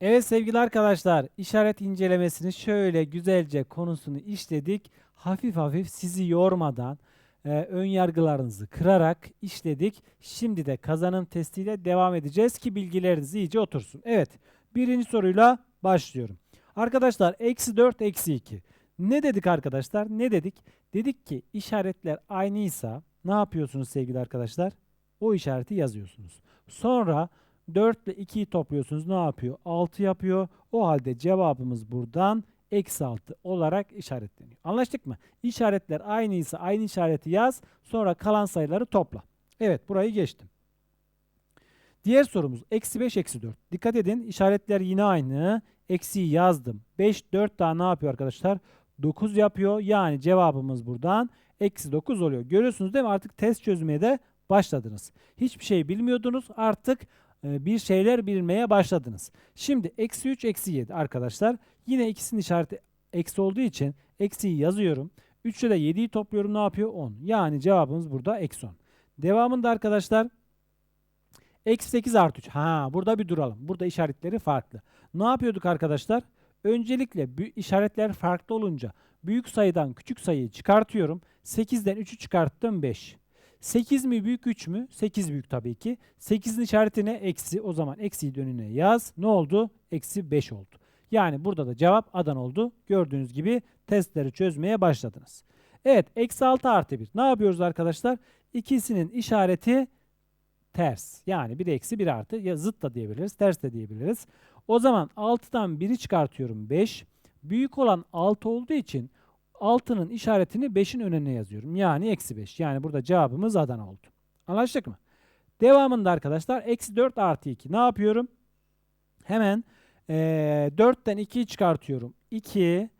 Evet sevgili arkadaşlar, işaret incelemesini şöyle güzelce konusunu işledik. Hafif hafif sizi yormadan, e, ön yargılarınızı kırarak işledik. Şimdi de kazanım testiyle devam edeceğiz ki bilgileriniz iyice otursun. Evet, birinci soruyla başlıyorum. Arkadaşlar, eksi 4, eksi 2. Ne dedik arkadaşlar? Ne dedik? Dedik ki işaretler aynıysa ne yapıyorsunuz sevgili arkadaşlar? O işareti yazıyorsunuz. Sonra 4 ile 2'yi topluyorsunuz. Ne yapıyor? 6 yapıyor. O halde cevabımız buradan eksi 6 olarak işaretleniyor. Anlaştık mı? İşaretler aynıysa aynı işareti yaz. Sonra kalan sayıları topla. Evet burayı geçtim. Diğer sorumuz eksi 5 eksi 4. Dikkat edin işaretler yine aynı. Eksiyi yazdım. 5 4 daha ne yapıyor arkadaşlar? 9 yapıyor. Yani cevabımız buradan eksi 9 oluyor. Görüyorsunuz değil mi? Artık test çözmeye de başladınız. Hiçbir şey bilmiyordunuz. Artık bir şeyler bilmeye başladınız. Şimdi eksi 3 eksi 7 arkadaşlar. Yine ikisinin işareti eksi olduğu için eksiyi yazıyorum. 3 ile de 7'yi topluyorum ne yapıyor? 10. Yani cevabımız burada eksi 10. Devamında arkadaşlar eksi 8 artı 3. Ha burada bir duralım. Burada işaretleri farklı. Ne yapıyorduk arkadaşlar? Öncelikle işaretler farklı olunca büyük sayıdan küçük sayıyı çıkartıyorum. 8'den 3'ü çıkarttım 5. 8 mi büyük 3 mü? 8 büyük tabii ki. 8'in işareti ne? Eksi. O zaman eksiyi önüne yaz. Ne oldu? Eksi 5 oldu. Yani burada da cevap adan oldu. Gördüğünüz gibi testleri çözmeye başladınız. Evet. Eksi 6 artı 1. Ne yapıyoruz arkadaşlar? İkisinin işareti ters. Yani bir eksi bir artı. Ya zıt da diyebiliriz. Ters de diyebiliriz. O zaman 6'dan 1'i çıkartıyorum 5. Büyük olan 6 olduğu için 6'nın işaretini 5'in önüne yazıyorum. Yani eksi 5. Yani burada cevabımız Adana oldu. Anlaştık mı? Devamında arkadaşlar eksi 4 artı 2. Ne yapıyorum? Hemen eee 4'ten 2'yi çıkartıyorum. 2.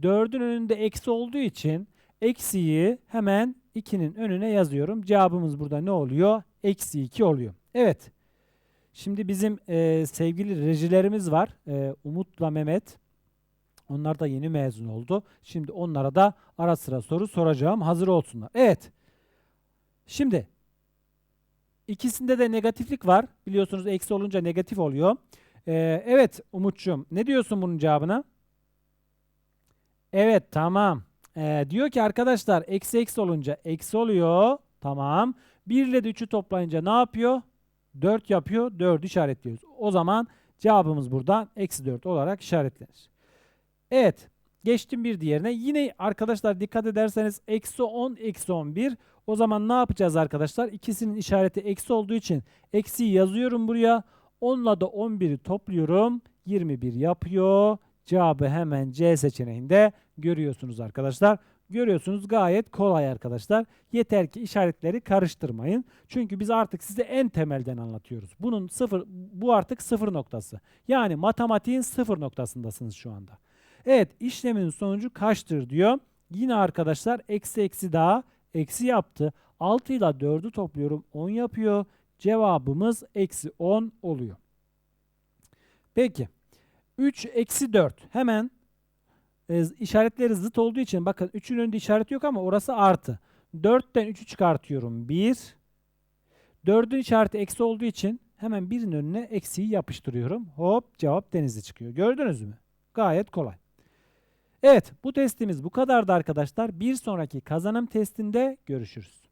4'ün önünde eksi olduğu için eksiyi hemen 2'nin önüne yazıyorum. Cevabımız burada ne oluyor? Eksi 2 oluyor. Evet. Şimdi bizim eee, sevgili rejilerimiz var. Eee, Umut'la Mehmet. Onlar da yeni mezun oldu. Şimdi onlara da ara sıra soru soracağım. Hazır olsunlar. Evet. Şimdi ikisinde de negatiflik var. Biliyorsunuz eksi olunca negatif oluyor. Ee, evet Umut'cum ne diyorsun bunun cevabına? Evet tamam. Ee, diyor ki arkadaşlar eksi eksi olunca eksi oluyor. Tamam. 1 ile de 3'ü toplayınca ne yapıyor? 4 yapıyor. 4'ü işaretliyoruz. O zaman cevabımız buradan eksi 4 olarak işaretlenir. Evet. Geçtim bir diğerine. Yine arkadaşlar dikkat ederseniz eksi 10 eksi 11. O zaman ne yapacağız arkadaşlar? İkisinin işareti eksi olduğu için eksiyi yazıyorum buraya. 10 ile de 11'i topluyorum. 21 yapıyor. Cevabı hemen C seçeneğinde görüyorsunuz arkadaşlar. Görüyorsunuz gayet kolay arkadaşlar. Yeter ki işaretleri karıştırmayın. Çünkü biz artık size en temelden anlatıyoruz. Bunun sıfır, bu artık sıfır noktası. Yani matematiğin sıfır noktasındasınız şu anda. Evet işlemin sonucu kaçtır diyor. Yine arkadaşlar eksi eksi daha eksi yaptı. 6 ile 4'ü topluyorum 10 yapıyor. Cevabımız eksi 10 oluyor. Peki 3 eksi 4 hemen e, işaretleri zıt olduğu için bakın 3'ün önünde işaret yok ama orası artı. 4'ten 3'ü çıkartıyorum 1. 4'ün işareti eksi olduğu için hemen birin önüne eksiği yapıştırıyorum. Hop cevap denizli çıkıyor. Gördünüz mü? Gayet kolay. Evet bu testimiz bu kadardı arkadaşlar. Bir sonraki kazanım testinde görüşürüz.